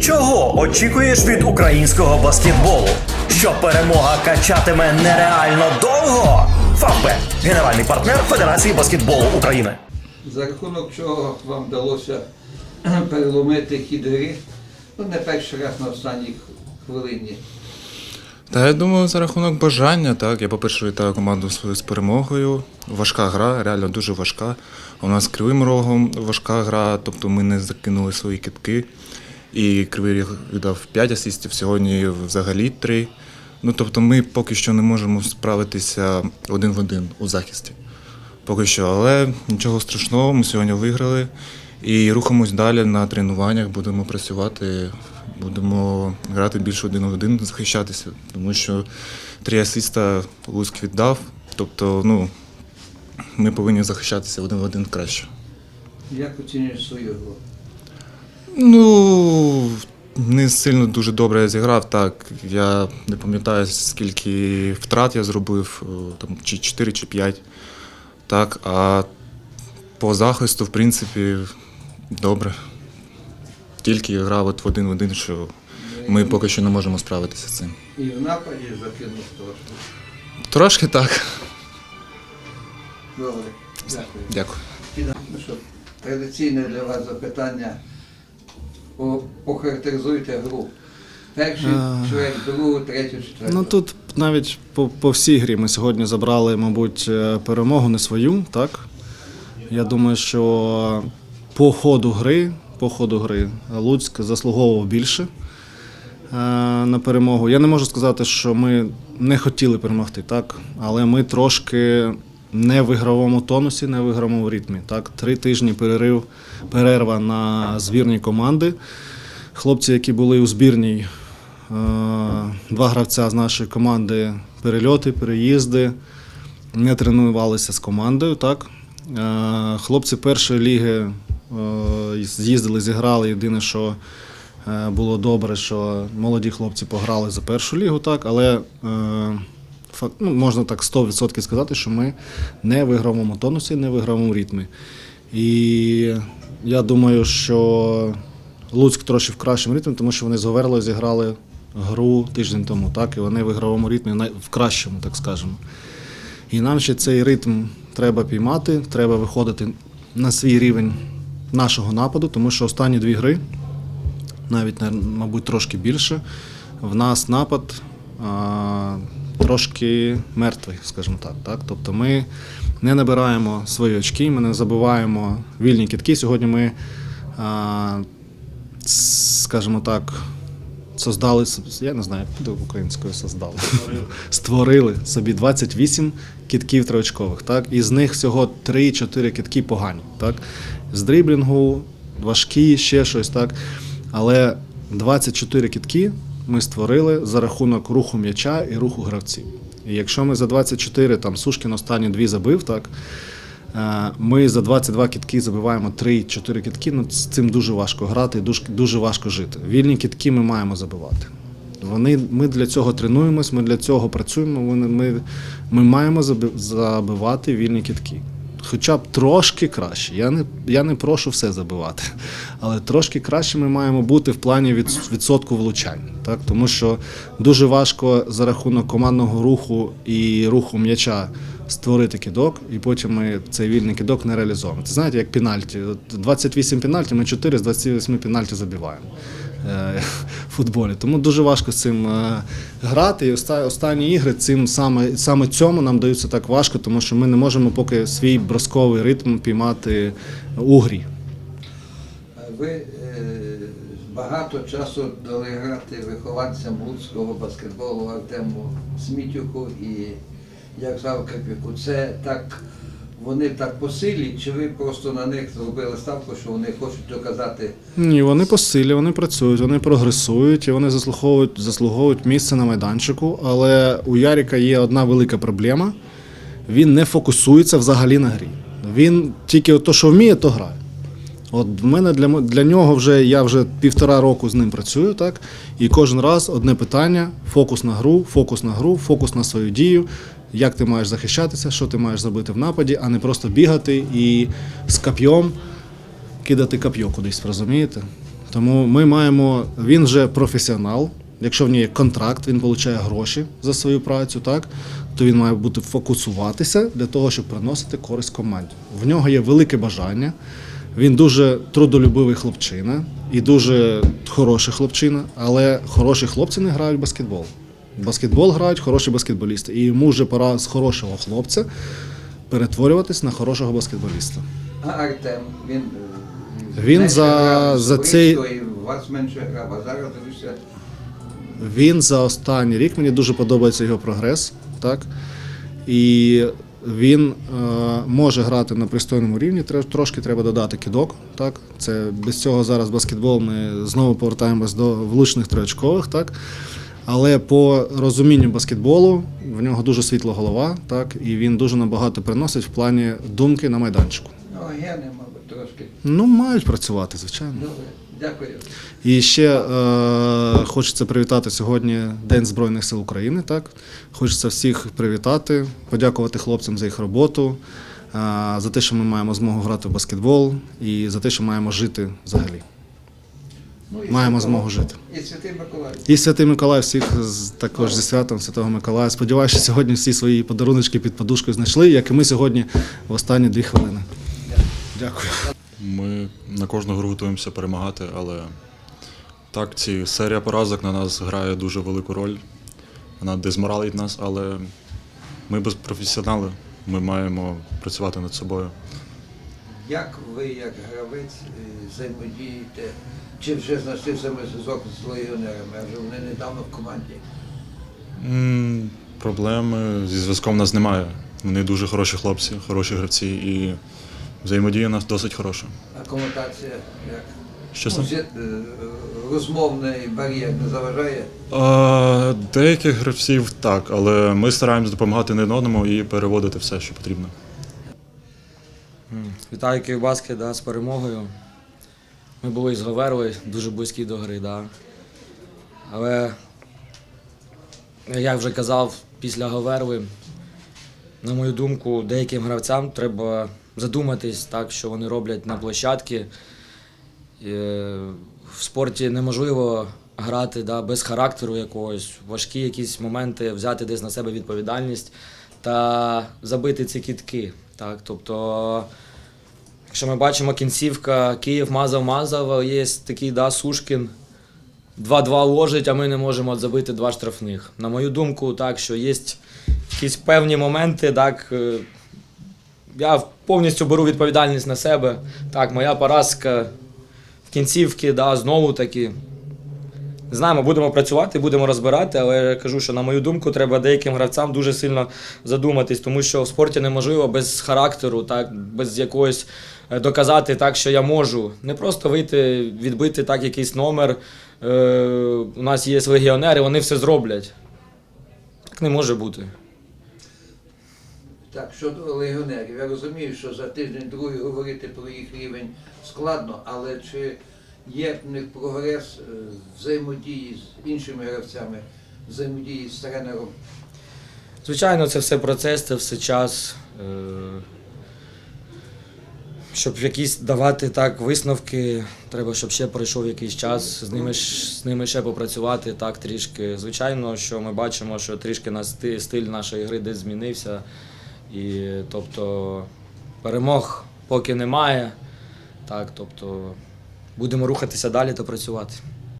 Чого очікуєш від українського баскетболу? Що перемога качатиме нереально довго? Фавбет – генеральний партнер Федерації баскетболу України. За рахунок чого вам вдалося переломити хід гри, ну не перший раз на останній хвилині. Та я думаю, за рахунок бажання, так. Я, по-перше, вітаю команду свою з перемогою. Важка гра, реально дуже важка. У нас кривим рогом важка гра, тобто ми не закинули свої китки. І кривий ріг віддав 5 асистів, сьогодні взагалі 3. Ну, тобто ми поки що не можемо справитися один в один у захисті. Поки що, але нічого страшного, ми сьогодні виграли і рухаємось далі на тренуваннях, будемо працювати, будемо грати більше один в один, захищатися, тому що три асиста Луцьк віддав. Тобто, ну, ми повинні захищатися один в один краще. Як оцінюєш свою гру? Ну, не сильно дуже добре я зіграв. Так, я не пам'ятаю, скільки втрат я зробив, там, чи 4 чи 5. Так, а по захисту, в принципі, добре. Тільки грав от в один в один, що ми поки що не можемо справитися з цим. І в нападі закинув трошки. Трошки так. Добре, дякую. Дякую. Ну що, традиційне для вас запитання. Охарактеризуйте гру. Перший А. чверть, другу, третю, четверту. Ну тут навіть по, по всій грі ми сьогодні забрали, мабуть, е, перемогу не свою, так? Я думаю, що по ходу гри, по ходу гри Луцьк заслуговував більше е, на перемогу. Я не можу сказати, що ми не хотіли перемогти, так? Але ми трошки не в ігровому тонусі, не в ігровому ритмі. Так? Три тижні перерив, перерва на збірні команди. Хлопці, які були у збірній, е, два гравця з нашої команди перельоти, переїзди, не тренувалися з командою. Так? Е, Хлопці першої ліги е, з'їздили, зіграли. Єдине, що було добре, що молоді хлопці пограли за першу лігу, так, але ну, можна так 100% сказати, що ми не в ігровому тонусі, не в ігровому ритмі. І я думаю, що Луцьк трошки в кращому ритмі, тому що вони з Говерлою зіграли гру тиждень тому, так, і вони в ігровому ритмі в кращому, так скажемо. І нам ще цей ритм треба піймати, треба виходити на свій рівень нашого нападу, тому що останні дві гри, навіть, мабуть, трошки більше, в нас напад трошки мертвий, скажімо так, так. Тобто ми не набираємо свої очки, ми не забуваємо вільні кітки. Сьогодні ми, скажімо так, создали, я не знаю, як українською создали. Створили собі 28 кітків триочкових, так? І з них всього 3-4 кітки погані, так? З дріблінгу, важкі, ще щось, так? Але 24 кітки ми створили за рахунок руху м'яча і руху гравців. І якщо ми за 24, там Сушкін останні дві забив, так? Е, Ми за 22 кітки забиваємо 3-4 кітки. Ну, з цим дуже важко грати, дуже, дуже важко жити. Вільні кітки ми маємо забивати. Вони, ми для цього тренуємось, ми для цього працюємо. Ми, ми, ми маємо забивати вільні кітки. Хоча б трошки краще. Я не, я не прошу все забивати, але трошки краще ми маємо бути в плані від, відсотку влучань. Так? Тому що дуже важко за рахунок командного руху і руху м'яча створити кидок, і потім ми цей вільний кидок не реалізовуємо. Це знаєте, як пенальті. 28 пенальті, ми 4 з 28 пенальті забиваємо в футболі. Тому дуже важко з цим е, грати. І останні ігри цим саме, саме цьому нам даються так важко, тому що ми не можемо поки свій бросковий ритм піймати у грі. Ви е, багато часу дали грати вихованцям луцького баскетболу Артему Смітюку і Ярославу Карпюку. Це так, вони так по силі, чи ви просто на них зробили ставку, що вони хочуть доказати? Ні, вони по силі, вони працюють, вони прогресують і вони заслуговують, заслуговують місце на майданчику. Але у Яріка є одна велика проблема. Він не фокусується взагалі на грі. Він тільки то, що вміє, то грає. От в мене для, для нього вже я вже півтора року з ним працюю, так? І кожен раз одне питання: фокус на гру, фокус на гру, фокус на свою дію. Як ти маєш захищатися, що ти маєш зробити в нападі, а не просто бігати і з кап'йом кидати кап'йо кудись, розумієте? Тому ми маємо, він вже професіонал. Якщо в нього є контракт, він отримує гроші за свою працю, так, то він має бути фокусуватися для того, щоб приносити користь команді. В нього є велике бажання. Він дуже трудолюбивий хлопчина і дуже хороший хлопчина, але хороші хлопці не грають в баскетбол. Баскетбол грають хороші баскетболісти. І йому вже пора з хорошого хлопця перетворюватись на хорошого баскетболіста. А Артем, він, е, Він за- за цей- Борицькою, і у вас менше грав, а зараз дивишся. Він за останній рік мені дуже подобається його прогрес, так? І він е, може грати на пристойному рівні. Трошки треба додати кидок. Так? Це без цього зараз баскетбол. Ми знову повертаємось до влучних триочкових, так? Але по розумінню баскетболу в нього дуже світла голова, так? І він дуже набагато приносить в плані думки на майданчику. Ну, гени, мабуть, трошки. Ну, мають працювати, звичайно. Добре, дякую. І ще е, хочеться привітати сьогодні День Збройних сил України. Так хочеться всіх привітати, подякувати хлопцям за їх роботу, е, за те, що ми маємо змогу грати в баскетбол, і за те, що маємо жити взагалі. Ну, і Маємо Святого- змогу жити. І Святий Миколай. І Святий Миколай всіх з- також зі святом Святого Миколая. Сподіваюся, що сьогодні всі свої подаруночки під подушкою знайшли, як і ми сьогодні в останні дві хвилини. Дякую. Ми на кожну гру готуємося перемагати, але так, ці серія поразок на нас грає дуже велику роль. Вона дезморалить нас, але ми без професіонали. Ми маємо працювати над собою. Як ви, як гравець, е, взаємодієте, чи вже знайшли саме зв'язок з легіонерами, адже вони недавно в команді? М, Проблеми зі зв'язком в нас немає. Вони дуже хороші хлопці, хороші гравці, і взаємодія у нас досить хороша. А комутація як? Що Ну, сам? зі- е, розмовний бар'єр не заважає? А, деяких гравців так, але ми стараємось допомагати не одному і переводити все, що потрібно. Вітаю Київбаскет да, з перемогою. Ми були з Говерлою дуже близькі до гри, да. але як вже казав, після Говерли, на мою думку, деяким гравцям треба задуматись, так, що вони роблять на площадці. В спорті неможливо грати да, без характеру якогось, важкі якісь моменти, взяти десь на себе відповідальність та забити ці кітки. Так, тобто, якщо ми бачимо кінцівка, Київ мазав-мазав, є такий да, Сушкін. 2-2 ложить, а ми не можемо забити два штрафних. На мою думку, так, що є якісь певні моменти, так, е, я повністю беру відповідальність на себе. Так, моя поразка в кінцівці, да, знову таки. Знаємо, будемо працювати, будемо розбирати, але я кажу, що на мою думку, треба деяким гравцям дуже сильно задуматись, тому що в спорті неможливо без характеру, так, без якогось е, доказати так, що я можу. Не просто вийти, відбити так якийсь номер. Е, у нас є легіонери, вони все зроблять. Так не може бути. Так, щодо легіонерів, я розумію, що за тиждень другий говорити про їх рівень складно, але чи є в них прогрес е, взаємодії з іншими гравцями, взаємодії з тренером? Звичайно, це все процес, це все час. Е, Щоб якісь давати так висновки, треба, щоб ще пройшов якийсь час, з ними, з ними ще попрацювати так трішки. Звичайно, що ми бачимо, що трішки на стиль нашої гри десь змінився. І тобто перемог поки немає. Так, тобто будемо рухатися далі та працювати.